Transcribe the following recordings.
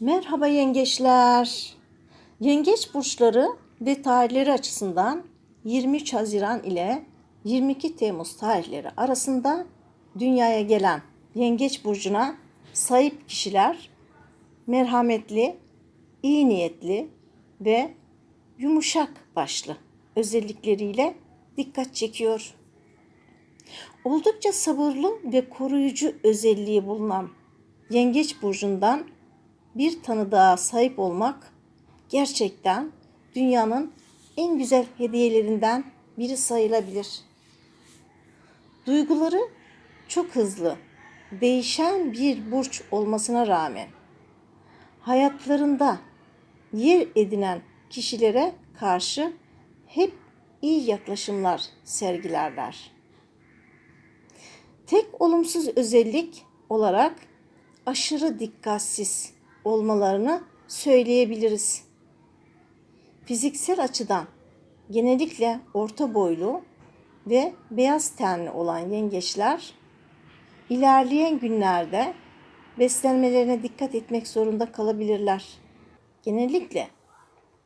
Merhaba yengeçler. Yengeç burçları ve tarihleri açısından 23 Haziran ile 22 Temmuz tarihleri arasında dünyaya gelen yengeç burcuna sahip kişiler merhametli, iyi niyetli ve yumuşak başlı özellikleriyle dikkat çekiyor. Oldukça sabırlı ve koruyucu özelliği bulunan Yengeç burcundan bir tanıdığa sahip olmak gerçekten dünyanın en güzel hediyelerinden biri sayılabilir. Duyguları çok hızlı, değişen bir burç olmasına rağmen hayatlarında yer edinen kişilere karşı hep iyi yaklaşımlar sergilerler. Tek olumsuz özellik olarak aşırı dikkatsiz olmalarını söyleyebiliriz. Fiziksel açıdan genellikle orta boylu ve beyaz tenli olan yengeçler ilerleyen günlerde beslenmelerine dikkat etmek zorunda kalabilirler. Genellikle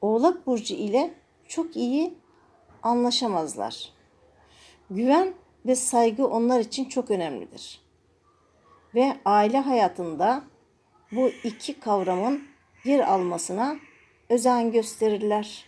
Oğlak burcu ile çok iyi anlaşamazlar. Güven ve saygı onlar için çok önemlidir. Ve aile hayatında bu iki kavramın yer almasına özen gösterirler.